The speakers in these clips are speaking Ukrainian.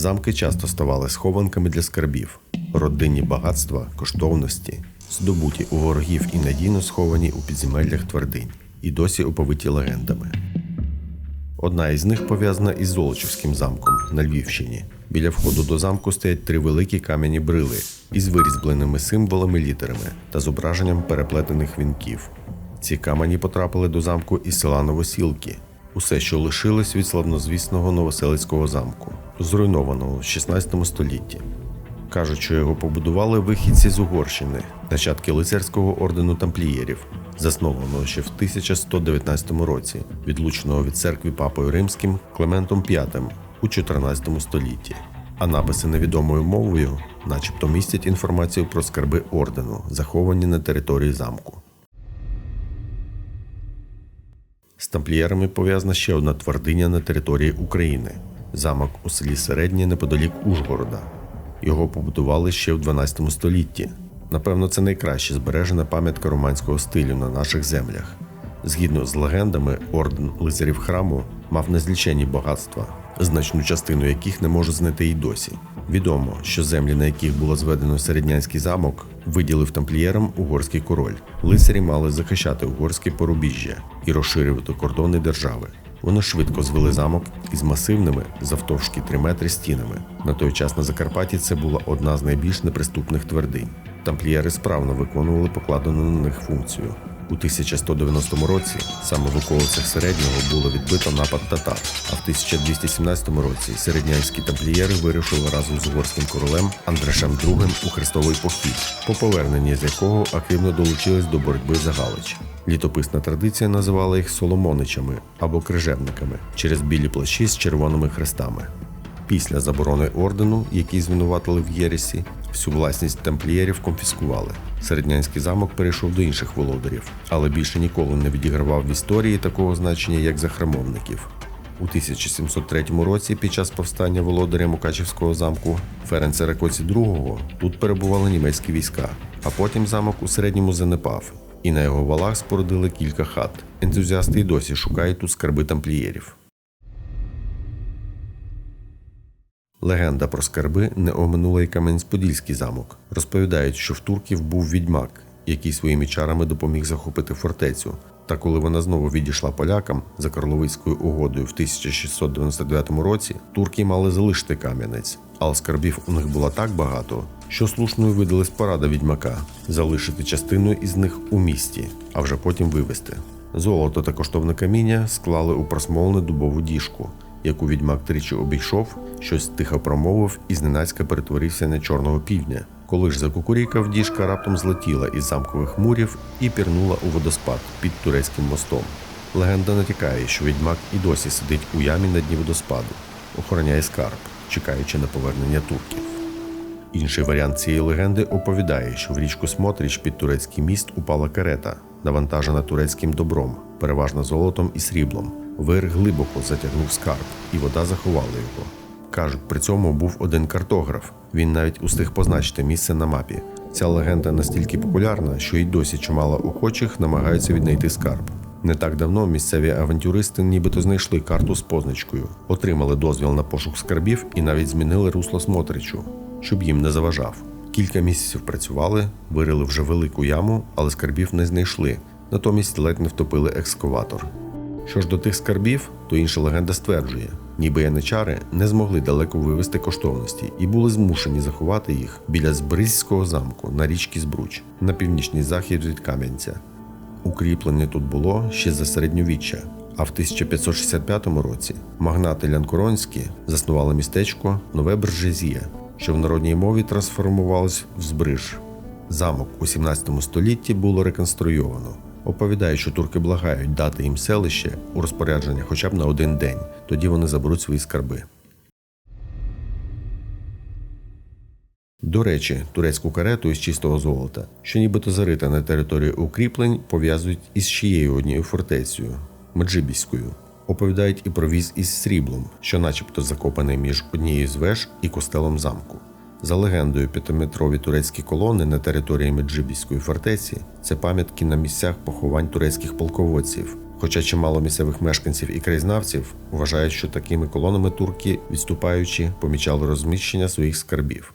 Замки часто ставали схованками для скарбів, родинні багатства, коштовності, здобуті у ворогів і надійно сховані у підземеллях твердинь, і досі оповиті легендами. Одна із них пов'язана із Золочівським замком на Львівщині. Біля входу до замку стоять три великі кам'яні брили із вирізбленими символами літерами та зображенням переплетених вінків. Ці камені потрапили до замку із села Новосілки, усе, що лишилось від славнозвісного Новоселицького замку, зруйнованого в 16 столітті. Кажуть, що його побудували вихідці з Угорщини, нащадки лицарського ордену тамплієрів, заснованого ще в 1119 році, відлученого від церкви папою римським Клементом V у 14 столітті. А написи невідомою мовою, начебто, містять інформацію про скарби ордену, заховані на території замку. З тамплієрами пов'язана ще одна твердиня на території України замок у селі Середнє неподалік Ужгорода. Його побудували ще в 12 столітті. Напевно, це найкраще збережена пам'ятка романського стилю на наших землях. Згідно з легендами, орден лицарів храму мав незлічені багатства, значну частину яких не може знайти й досі. Відомо, що землі, на яких було зведено середнянський замок, виділив тамплієрам угорський король. Лицарі мали захищати угорське порубіжжя і розширювати кордони держави. Вони швидко звели замок із масивними, завтовшки 3 метри стінами. На той час на Закарпатті це була одна з найбільш неприступних твердинь. Тамплієри справно виконували покладену на них функцію. У 1190 році саме в околицях середнього було відбито напад татар, а в 1217 році середнянські тамплієри вирішили разом з угорським королем Андрешем II у хрестовий похід, по поверненні з якого активно долучились до боротьби за Галич. Літописна традиція називала їх соломоничами або крижевниками через білі плащі з червоними хрестами. Після заборони ордену, який звинуватили в Єресі, всю власність тамплієрів конфіскували. Середнянський замок перейшов до інших володарів, але більше ніколи не відігравав в історії такого значення, як за храмовників. У 1703 році, під час повстання володаря Мукачівського замку Ференца Ракоці II, тут перебували німецькі війська, а потім замок у середньому занепав, і на його валах спорудили кілька хат. Ентузіасти й досі шукають тут скарби тамплієрів. Легенда про скарби не оминула й Кам'янець-Подільський замок. Розповідають, що в турків був відьмак, який своїми чарами допоміг захопити фортецю. Та коли вона знову відійшла полякам за Карловицькою угодою в 1699 році, турки мали залишити Кам'янець, але скарбів у них було так багато, що слушною видалась порада відьмака залишити частину із них у місті, а вже потім вивезти. Золото та коштовне каміння склали у просмолену дубову діжку, яку відьмак тричі обійшов, щось тихо промовив і зненацька перетворився на чорного півдня. Коли ж закукурікав, діжка раптом злетіла із замкових мурів і пірнула у водоспад під турецьким мостом. Легенда натякає, що відьмак і досі сидить у ямі на дні водоспаду, охороняє скарб, чекаючи на повернення турків. Інший варіант цієї легенди оповідає, що в річку Смотріч під турецький міст упала карета, навантажена турецьким добром, переважно золотом і сріблом. Вир глибоко затягнув скарб, і вода заховала його. Кажуть, при цьому був один картограф. Він навіть устиг позначити місце на мапі. Ця легенда настільки популярна, що й досі чимало охочих намагаються віднайти скарб. Не так давно місцеві авантюристи нібито знайшли карту з позначкою, отримали дозвіл на пошук скарбів і навіть змінили русло смотричу, щоб їм не заважав. Кілька місяців працювали, вирили вже велику яму, але скарбів не знайшли. Натомість ледь не втопили екскаватор. Що ж до тих скарбів, то інша легенда стверджує, ніби яничари не змогли далеко вивезти коштовності і були змушені заховати їх біля Збризького замку на річці Збруч на північний захід від Кам'янця. Укріплення тут було ще за середньовіччя. А в 1565 році магнати Лянкоронські заснували містечко Нове Бржезія, що в народній мові трансформувалось в Збриж. Замок у 17 столітті було реконструйовано. Оповідають, що турки благають дати їм селище у розпорядження хоча б на один день, тоді вони заберуть свої скарби. До речі, турецьку карету із чистого золота, що нібито зарита на території укріплень, пов'язують із є однією фортецею Меджибіською. Оповідають і про віз із сріблом, що начебто закопаний між однією з веж і костелом замку. За легендою, п'ятиметрові турецькі колони на території Меджибіської фортеці це пам'ятки на місцях поховань турецьких полководців. Хоча чимало місцевих мешканців і краєзнавців вважають, що такими колонами турки, відступаючи, помічали розміщення своїх скарбів.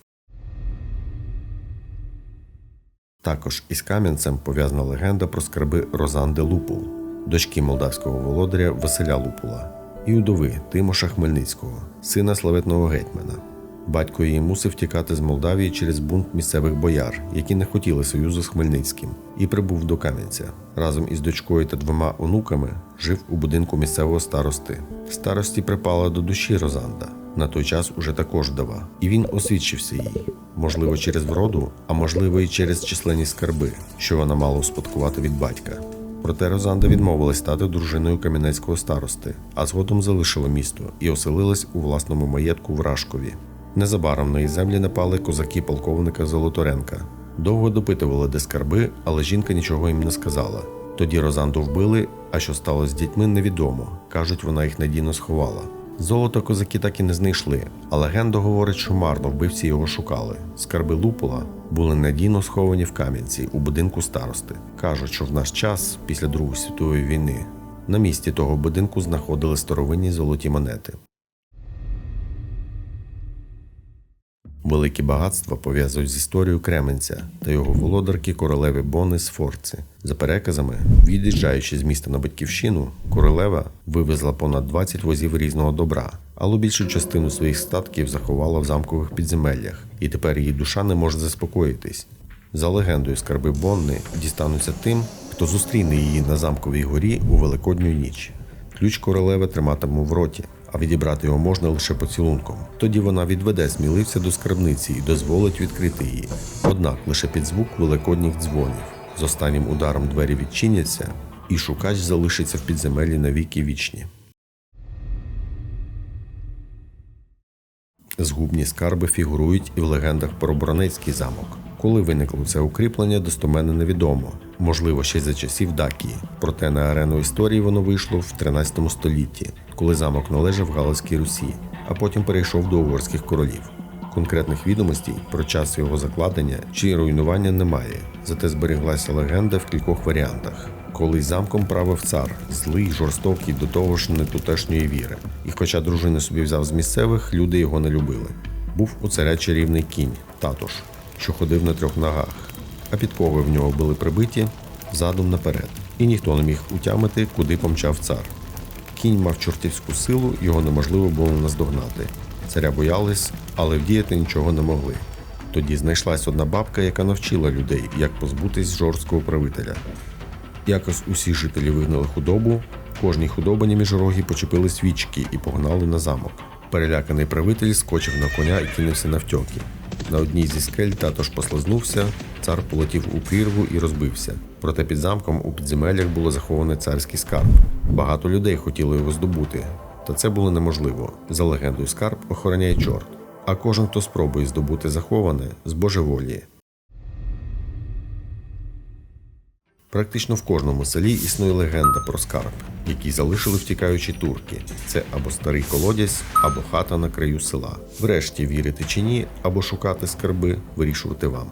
Також із Кам'янцем пов'язана легенда про скарби Розанди Лупул, дочки молдавського володаря Василя Лупула, і удови Тимоша Хмельницького, сина славетного гетьмана. Батько її мусив тікати з Молдавії через бунт місцевих бояр, які не хотіли союзу з Хмельницьким, і прибув до Кам'янця. Разом із дочкою та двома онуками жив у будинку місцевого старости. Старості припала до душі Розанда. На той час уже також вдова, і він освідчився їй, можливо, через вроду, а можливо, і через численні скарби, що вона мала успадкувати від батька. Проте Розанда відмовилась стати дружиною кам'янецького старости, а згодом залишила місто і оселилась у власному маєтку в Рашкові. Незабаром на її землі напали козаки полковника Золоторенка. Довго допитували, де скарби, але жінка нічого їм не сказала. Тоді Розанду вбили, а що сталося з дітьми, невідомо. Кажуть, вона їх надійно сховала. Золото козаки так і не знайшли, а легенда говорить, що марно вбивці його шукали. Скарби Лупола були надійно сховані в Кам'янці у будинку старости. Кажуть, що в наш час, після Другої світової війни, на місці того будинку знаходили старовинні золоті монети. Великі багатства пов'язують з історією Кременця та його володарки королеви Бони з Форци. За переказами, від'їжджаючи з міста на батьківщину, королева вивезла понад 20 возів різного добра, але більшу частину своїх статків заховала в замкових підземеллях, і тепер її душа не може заспокоїтись. За легендою, скарби Бонни дістануться тим, хто зустріне її на замковій горі у великодню ніч. Ключ королеви триматиме в роті, а відібрати його можна лише поцілунком. Тоді вона відведе сміливця до скарбниці і дозволить відкрити її. Однак лише під звук великодніх дзвонів. З останнім ударом двері відчиняться, і шукач залишиться в підземеллі на віки вічні. Згубні скарби фігурують і в легендах про Бронецький замок. Коли виникло це укріплення, достоменно невідомо, можливо, ще за часів Дакії. Проте на арену історії воно вийшло в 13 столітті, коли замок належав Галицькій Русі, а потім перейшов до угорських королів. Конкретних відомостей про час його закладення чи руйнування немає, зате зберіглася легенда в кількох варіантах. Колись замком правив цар, злий, жорстокий, до того ж не тутешньої віри. І хоча дружини собі взяв з місцевих, люди його не любили. Був у царя чарівний кінь, татуш, що ходив на трьох ногах, а підкови в нього були прибиті задом наперед, і ніхто не міг утямити, куди помчав цар. Кінь мав чортівську силу, його неможливо було наздогнати. Царя боялись, але вдіяти нічого не могли. Тоді знайшлась одна бабка, яка навчила людей, як позбутись жорсткого правителя. Якось усі жителі вигнали худобу, кожній худобині між роги почепили свічки і погнали на замок. Переляканий правитель скочив на коня і кинувся навтьоки. На одній зі скель татош послизнувся, цар полетів у прірву і розбився. Проте під замком у підземеллях було заховане царський скарб. Багато людей хотіли його здобути, та це було неможливо. За легендою скарб охороняє чорт. А кожен, хто спробує здобути заховане, збожеволіє. Практично в кожному селі існує легенда про скарб, який залишили втікаючі турки. Це або старий колодязь, або хата на краю села. Врешті вірити чи ні, або шукати скарби, вирішувати вам.